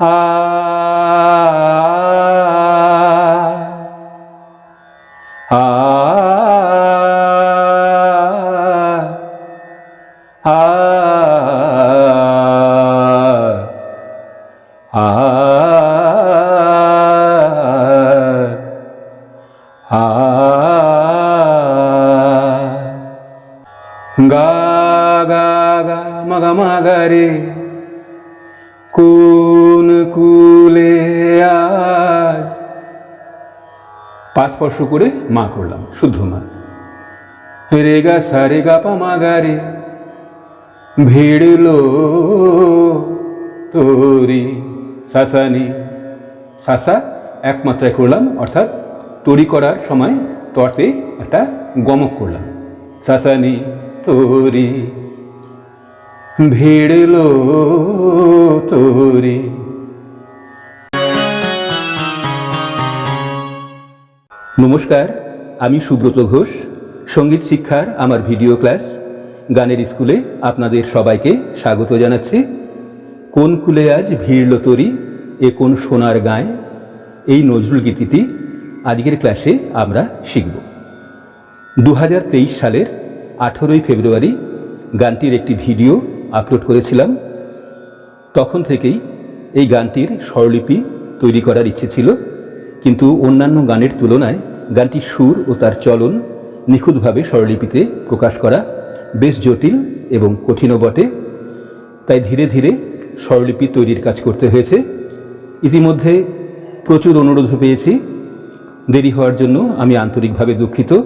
আ পাঁচ স্পর্শ করে মা করলাম, শুদ্ধ মা। রে গা সা রে গা পা মা গা রে ভিড়লো তোরি সাসানি। সাসা একমাত্রায় করলাম, অর্থাৎ তৈরি করার সময় তর্তে একটা গমক করলাম। সাসানি তোরি ভিড়লো তোরি নমস্কার, আমি সুব্রত ঘোষ, সংগীত শিক্ষার আমার ভিডিও ক্লাস, গানের স্কুলে আপনাদের সবাইকে স্বাগত জানাচ্ছি। কোন কুলে আজ ভিড়ল তরি, এ কোন সোনার গায়ে? এই নজরুল গীতিটি আজকের ক্লাসে আমরা শিখব। দু হাজার তেইশ সালের আঠেরোই ফেব্রুয়ারি গানটির একটি ভিডিও আপলোড করেছিলাম। তখন থেকেই এই গানটির স্বরলিপি তৈরি করার ইচ্ছে ছিল, কিন্তু অন্যান্য গানের তুলনায় গানটির সুর ও তার চলন নিখুঁতভাবে স্বরলিপিতে প্রকাশ করা বেশ জটিল এবং কঠিনও বটে। তাই ধীরে ধীরে স্বরলিপি তৈরির কাজ করতে হয়েছে। ইতিমধ্যে প্রচুর অনুরোধ পেয়েছি। দেরি হওয়ার জন্য আমি আন্তরিকভাবে দুঃখিত।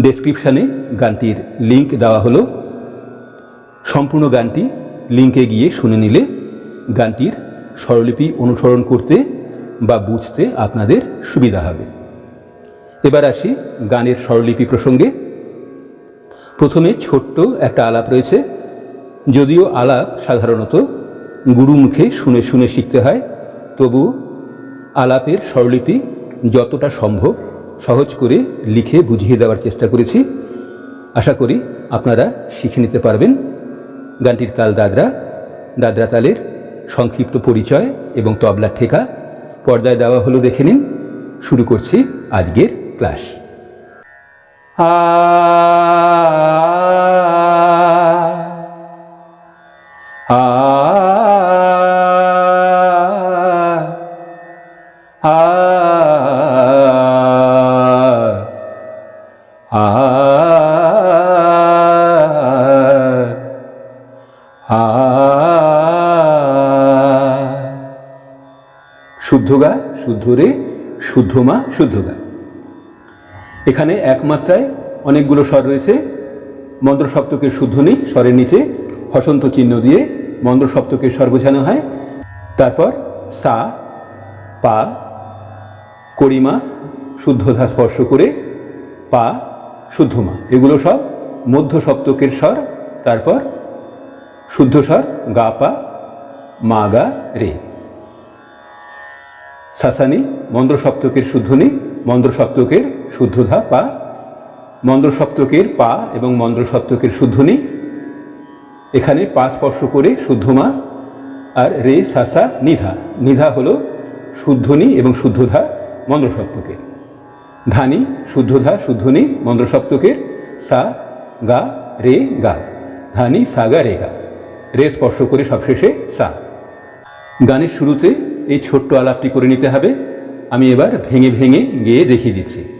ডেসক্রিপশানে গানটির লিংক দেওয়া হলো। সম্পূর্ণ গানটি লিঙ্কে গিয়ে শুনে নিলে গানটির স্বরলিপি অনুসরণ করতে বা বুঝতে আপনাদের সুবিধা হবে। এবার আসি গানের স্বরলিপি প্রসঙ্গে। প্রথমে ছোট্ট একটা আলাপ রয়েছে। যদিও আলাপ সাধারণত গুরুমুখে শুনে শুনে শিখতে হয়, তবু আলাপের স্বরলিপি যতটা সম্ভব সহজ করে লিখে বুঝিয়ে দেওয়ার চেষ্টা করেছি। আশা করি আপনারা শিখে নিতে পারবেন। গানটির তাল দাদরা দাদরা তালের সংক্ষিপ্ত পরিচয় এবং তবলা ঠেকা। পর্দায় দেওয়া হলো দেখে নিন। শুরু করছি আজকের ক্লাস শুদ্ধ গা শুদ্ধ রে শুদ্ধ মা শুদ্ধ গা এখানে একমাত্রায় অনেকগুলো স্বর রয়েছে। মন্ত্র সপ্তকের শুদ্ধ নেই স্বরের নিচে হসন্ত চিহ্ন দিয়ে মন্ত্র সপ্তকের স্বর বোঝানো হয়। তারপর সা, পা, করিমা শুদ্ধধা স্পর্শ করে পা, শুদ্ধমা। এগুলো সব মধ্য সপ্তকের স্বর। তারপর শুদ্ধ স্বর গা, পা, মা, গা, রে। সাসানি মন্দ্র সপ্তকের শুদ্ধনি মন্দ্র সপ্তকের শুদ্ধধা পা মন্দ্র সপ্তকের পা এবং মন্দ্র সপ্তকের শুদ্ধনি। এখানে পা স্পর্শ করে শুদ্ধমা আর রে সাসা নিধা। নিধা হলো শুদ্ধনি এবং শুদ্ধধা মন্দ্র সপ্তকের ধানি, শুদ্ধধা, শুদ্ধনি মন্দ্র সপ্তকের সা, গা, রে, গা। ধানি, সা, গা, রে গা। রে স্পর্শ করে সবশেষে সা। গানের শুরুতে এই ছোট্ট আলাপটি করে নিতে হবে। আমি এবার ভেঙে ভেঙে গেয়ে দেখিয়ে দিচ্ছি।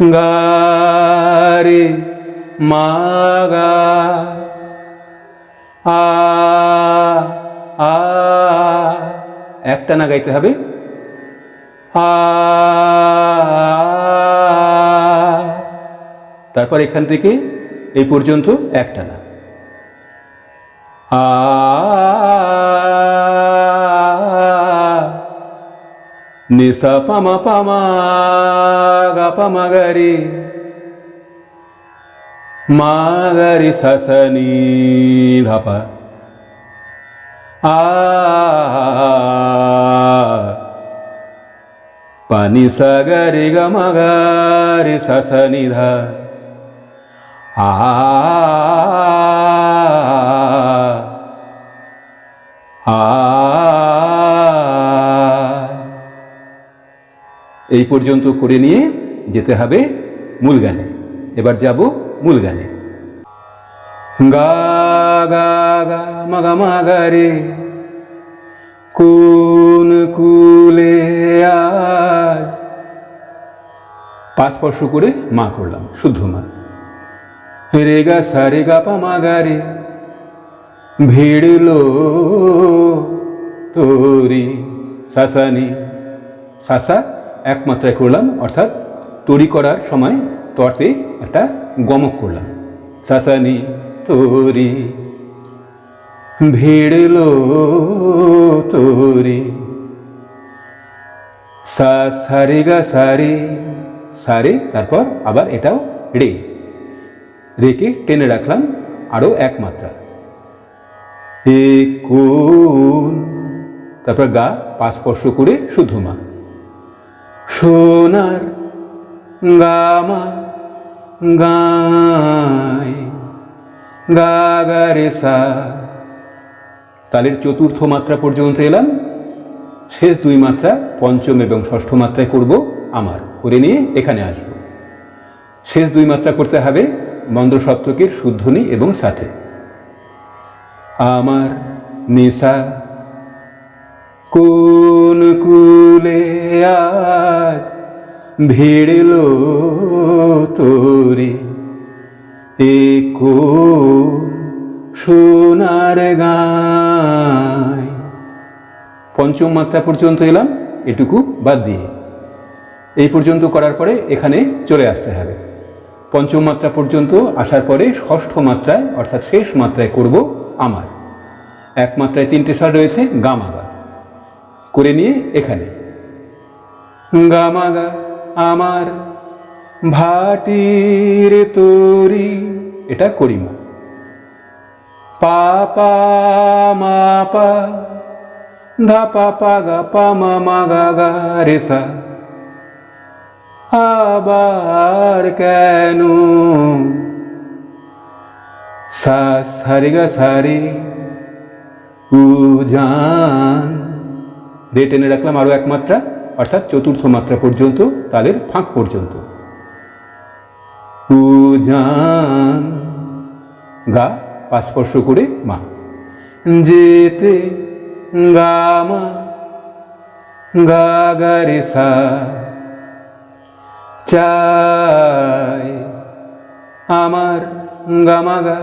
গা রে মা গা আ আ একটা না গাইতে হবে। আ তারপর এখান থেকে এই পর্যন্ত একটা না। আ নিসা পামা পামা গা পামা গারি মা গারি সাসানি ধাপা আ পানি সাগরে এই পর্যন্ত করে নিয়ে যেতে হবে মূল গানে এবার যাব মূল গানে গা গা গা রে। কোন কুলে আজ? পাঁচ স্পর্শ করে মা করলাম, শুদ্ধ মা। রে গা, সা, রে গা, পা, মা, গা, রে। ভিড়লো তোরি সাসানি সাসা এক মাত্রায় করলাম, অর্থাৎ তরি করার সময় তর্তে একটা গমক করলাম। সাসানি তোরি, ভিড়লো তোরি। সা সারে গা সারে সারে, তারপর আবার এটাও রে। রেকে টেনে রাখলাম আরও এক মাত্রা। এ কোন? তারপর গা পাঁচ স্পর্শ করে শুধু মা। সোনার গামা গায় গা গা রে সা। তালের চতুর্থ মাত্রা পর্যন্ত এলাম। শেষ দুই মাত্রা, পঞ্চম এবং ষষ্ঠ মাত্রায় করব আমার। করে নিয়ে এখানে আসব। শেষ দুই মাত্রা করতে হবে মন্দ্র সপ্তকের শুদ্ধনি এবং সাথে। আমার নিশা কোন কুলে আজ ভিড়ল তোরে? এ কোন সোনার গায়। পঞ্চম মাত্রা পর্যন্ত এলাম, এটুকু বাদ দিয়ে। এই পর্যন্ত করার পরে এখানে চলে আসতে হবে। পঞ্চম মাত্রা পর্যন্ত আসার পরে ষষ্ঠ মাত্রায়, অর্থাৎ শেষ মাত্রায় করব আমার। এক মাত্রায় তিনটে স্বর রয়েছে গামাগা করে নিয়ে এখানে। গামাগা আমার ভাটির তরি। এটা করিমা। পাপা মাপা ধা পাপা গা পা মা মা গা গা রে সা। আবার কেন? সা সারে গা সারে উজান রে টেনে রাখলাম আরও এক মাত্রা, অর্থাৎ চতুর্থ মাত্রা পর্যন্ত, তালের ফাঁক পর্যন্ত। উজান গা পাঁচ স্পর্শ করে মা। যেতে গামা গা গা রে সা, চাই আমার গামাগা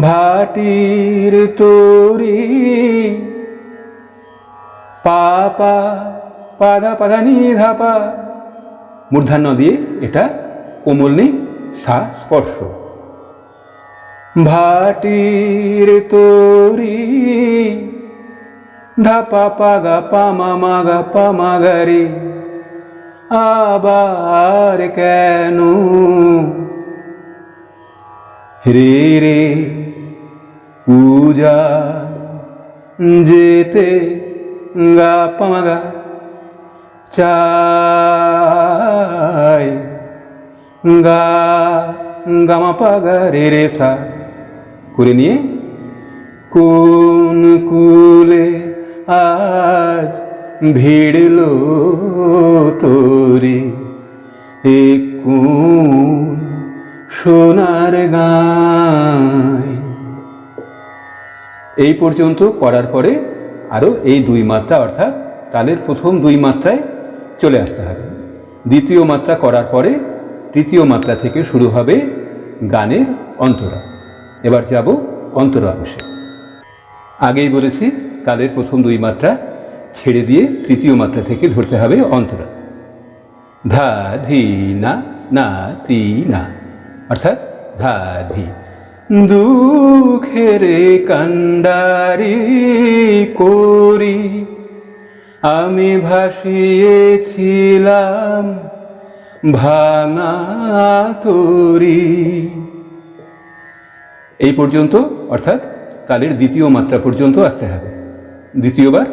ভাটির তোরি পাপা পাধা পাধা নি ধাপা মূর্ধান্য দিয়ে এটা কোমল কোমলনি সা, স্পর্শ। ভাটির তোরি ধাপা পাগা পামা মাগা পামাগারি আবার কেন? রে রে, পূজা যেতে গা পামাগা চাই। গা গামা পাগা, রে রে, সা। করে নিয়ে কোন কুলে আজ ভিড়ল তোরে। এ কোন সোনার গায় এই পর্যন্ত করার পরে আরও এই দুই মাত্রা, অর্থাৎ তালের প্রথম দুই মাত্রায় চলে আসতে হবে। দ্বিতীয় মাত্রা করার পরে তৃতীয় মাত্রা থেকে শুরু হবে গানের অন্তরা। এবার যাব অন্তরা অংশে। আগেই বলেছি, তালের প্রথম দুই মাত্রা ছেড়ে দিয়ে তৃতীয় মাত্রা থেকে ধরতে হবে অন্তরা। ধা, ধি, না না, তি, না, অর্থাৎ ধা, ধি। দুঃখের কান্ডারি করি। আমি ভাসিয়েছিলাম, ভাঙা তরি। এই পর্যন্ত, অর্থাৎ তালের দ্বিতীয় মাত্রা পর্যন্ত আসতে হবে। দ্বিতীয়বার,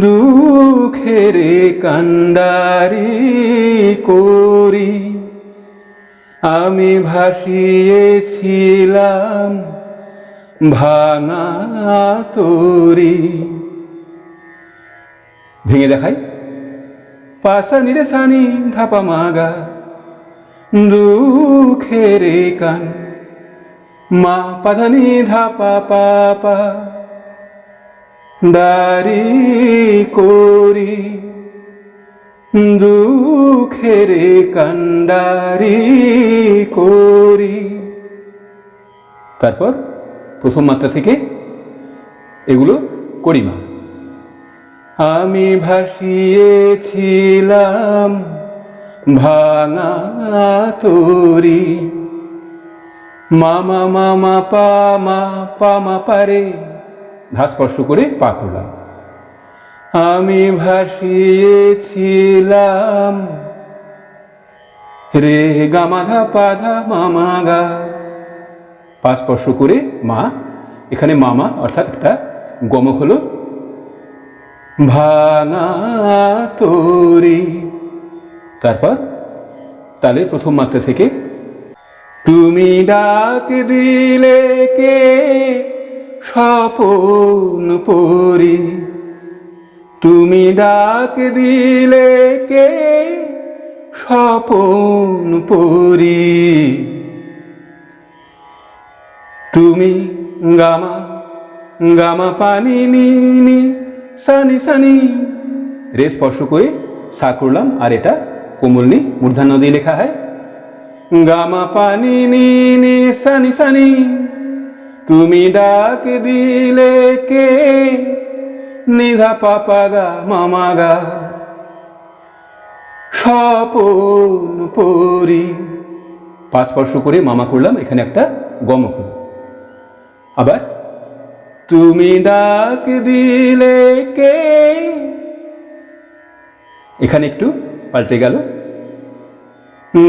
দুঃখের কান্ডারি করি। আমি ভাসিয়েছিলাম ভাঙা তরি ভেঙে দেখাই। পাশা নিরে সানি, ধাপা মাগা, দুঃখের কান। মা পাধানি, ধাপা পাপা দারি করি। দুঃখের কান্ডারি করি। তারপর প্রথম মাত্রা থেকে এগুলো করিমা আমি ভাসিয়েছিলাম ভাঙা তরি মামা মামা পামা পামা পারে ধা স্পর্শ করে পা করলাম আমি ভাসিয়েছিলাম। রে গামাধা পাধা মামা গা। পা স্পর্শ করে মা, এখানে মামা অর্থাৎ একটা গমক হলো। ভাঙা তরি। তারপর তালে প্রথম মাত্রা থেকে, তুমি ডাক দিলে কে? স্বপন পরি। তুমি ডাক দিলে কে? স্বপন পরি। তুমি গামা গামা পানি নি সানি সানি। রে স্পর্শ করে সা করলাম, আর এটা কোমলনি মূর্ধান্য দিয়ে লেখা হয়। গামা পানি নি নি সানি সানি। তুমি ডাক দিলে কে? নিধা পাপা গা মামা গা স্বপন পরি। পা স্পর্শ করে মামা করলাম, এখানে একটা গম হলো আবার, তুমি ডাক দিলে কে? এখানে একটু পাল্টে গেল।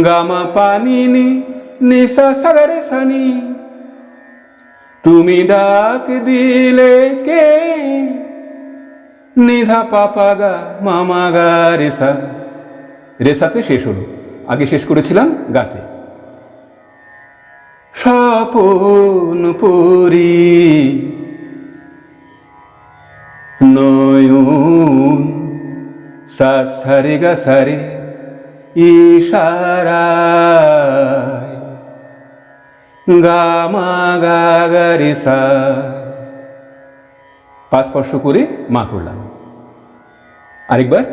গামা পানি নিশা সাগরে সানি। তুমি ডাক দিলে কে? নিধা পাপা গা মামা গা রেসা। রেসাতে শেষ হলো। আগে শেষ করেছিলাম গাতে। স্বপন পরি, নয়ন সারে গা সারে ইশারায়। গামা গা গা রে সা পা স্পর্শ করে মা করলাম। আরেকবার।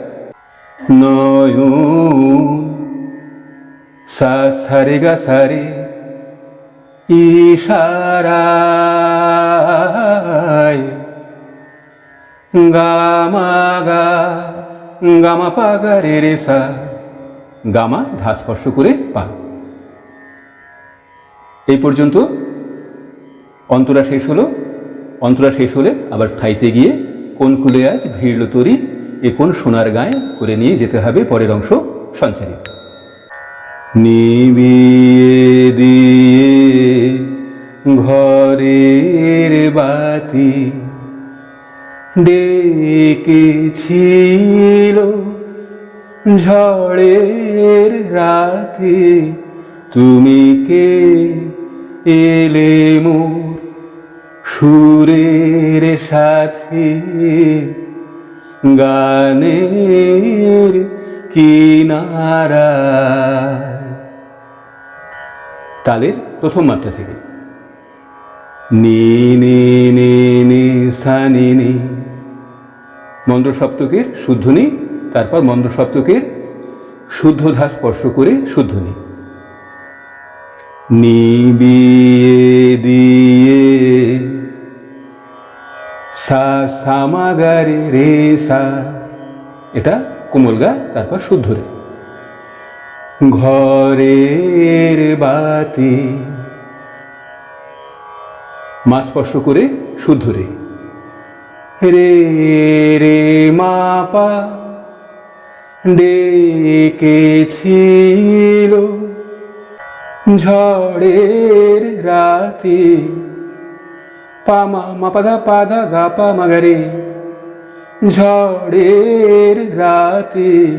নয়ন সা সারে গা সারে ইশারায় গামা গা, গামা পা গা রে রে সা, গামা ধা স্পর্শ করে পা। এই পর্যন্ত অন্তরা শেষ হলো। অন্তরা শেষ হলে আবার স্থায়ীতে গিয়ে কোন কুলে আজ ভিড়ল তরি কোন সোনার গায়ে করে নিয়ে যেতে হবে পরের অংশ সঞ্চারিত। নিবিয়ে দিয়ে ঘরের বাতি ডেকেছিল ঝড়ের রাতে। তুমি কে? এলে মোর সুরের সাথে গানের কিনারা। তালের প্রথম মাত্রা থেকে। নি নি নি নি, সা, নি নি। মন্দ্র সপ্তকের শুদ্ধনি তারপর মন্দ্র সপ্তকের শুদ্ধ ধা স্পর্শ করে শুদ্ধনি নিবিয়ে দিয়ে সা সামাগারে রে সা। এটা কোমল গা, তারপর শুদ্ধ রে। ঘরের বাতি। মা স্পর্শ করে শুদ্ধ রে। রে রে, মা, পা ডেকেছিল ঝড়ের রাতে। পামা মাপাদা পাদা গা পা মাগারে ঝড়ের রাতে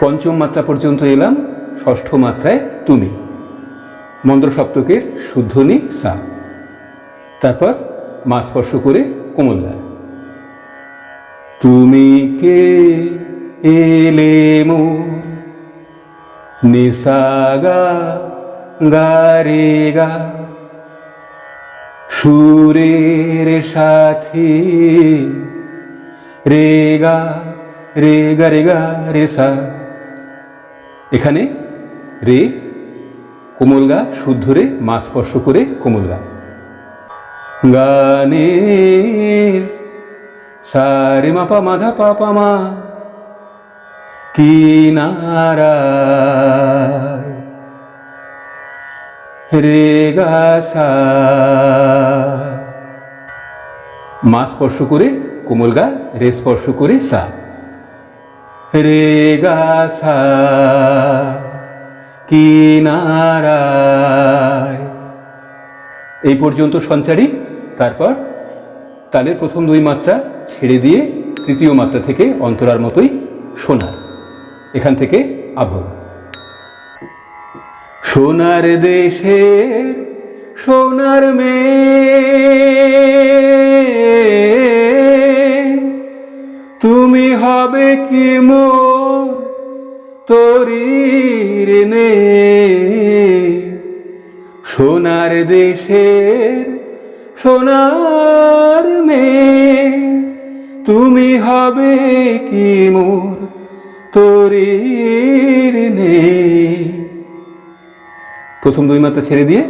পঞ্চম মাত্রা পর্যন্ত এলাম, ষষ্ঠ মাত্রায় তুমি। মন্দ্র সপ্তকের শুদ্ধনি সা। তারপর মা স্পর্শ করে কোমল গা তুমি কে? এলে মোর নিসাগা গারে গা সুরের সাথী। রে গা রে গা রে গা, রে সা। এখানে রে, কোমল গা, শুদ্ধ রে, মা স্পর্শ করে কোমল গা। গানের সারে মাপা মাধা পাপা মা। কিনারা মা স্পর্শ করে, কোমল গা, রে স্পর্শ করে, সা। রে গা সা কিনারায় এই পর্যন্ত সঞ্চারী, তারপর তালের প্রথম দুই মাত্রা ছেড়ে দিয়ে তৃতীয় মাত্রা থেকে অন্তরার মতোই সোনার। এখান থেকে আভর সোনার দেশে সোনার মেয়ে। তুমি হবে কি মোর তরির নে সোনার দেশের সোনার মেয়ে। তুমি হবে কি মোর তরির নে প্রথম দুই মাত্রা ছেড়ে দিয়ে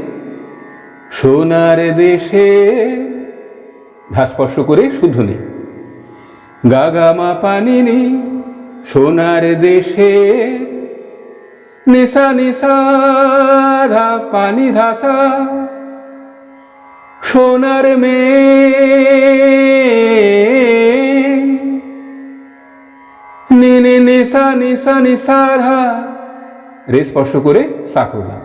সোনার দেশে স্পর্শ করে শুদ্ধ নেই। গাগামা পানি নি সোনার দেশে নিশা নিশা ধা, পানি ধাসা। সোনার নিনে নিশা নিশা নিশা ধা, রে স্পর্শ করে সা করলাম।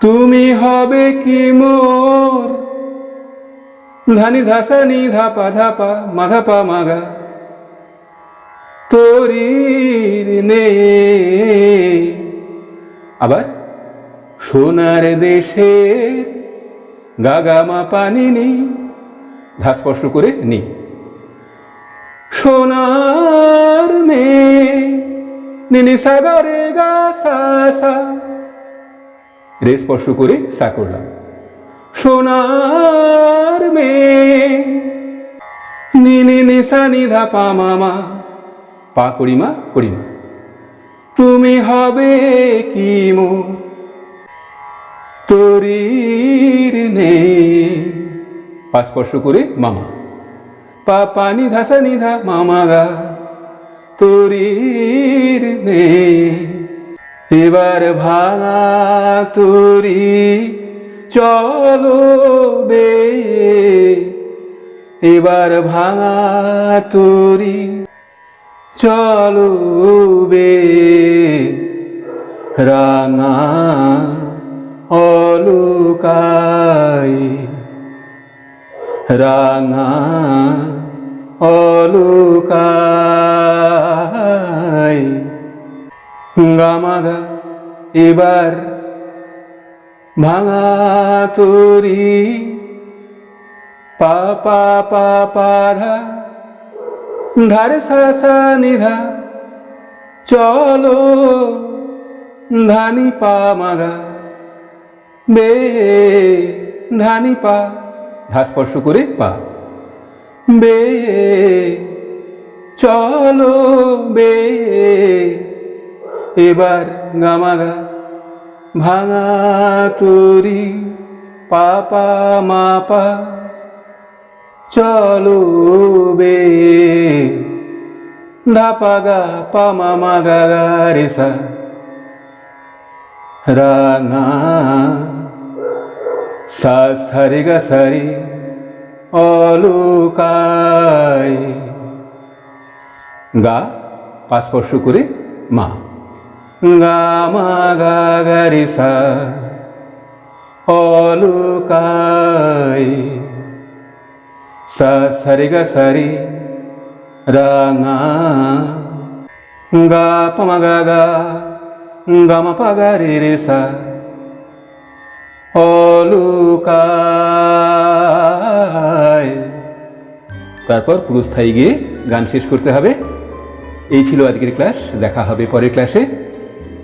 তুমি হবে কি মোর? ধানি ধাসা, নি ধাপা ধাপা, মাধাপা মাগা। তোরির নে। আবার? সোনার দেশে গাগামা পানি নি ধা স্পর্শ করে নি। সোনার মে নিনি সাগরে গা সা। রে স্পর্শ করে সা করলাম। সোনার মে নিনি নিসা নিধা পা মামা, পা করিমা করিমা তুমি হবে কি মো তরির পা স্পর্শ করে মামা। পা পানি ধাসা নিধা মামা গা, তরির নে এবার ভাঙা তুরি চলো বে এবার ভাঙা তুরি চলো বে রাঙা অলুকাই রাঙা অলুকাই। গামাগা এবার ভাঙা তোরি। পা পা পা পা ধা ধার সা সা নিধা চলো ধানি পা মাগা বে ধানি পা। ধা স্পর্শ করে পা। বে চলো বে এবার গামাগা ভাঙা তুরি, পাপা মাপা, চলো বে। ধাপাগা পামা মাগা গা রে সা। রাঙা সা সারে গা সারে অলুকায়। গা পা স্পর্শ করে মা। গা মা গা গা রে সা অলুকায় সা গা সারে রাঙা গা পমা গা গা গা মা গা রে রে সা অলুকায় তারপর পুরস্থায়ী গিয়ে গান শেষ করতে হবে। এই ছিল আজকের ক্লাস দেখা হবে পরের ক্লাসে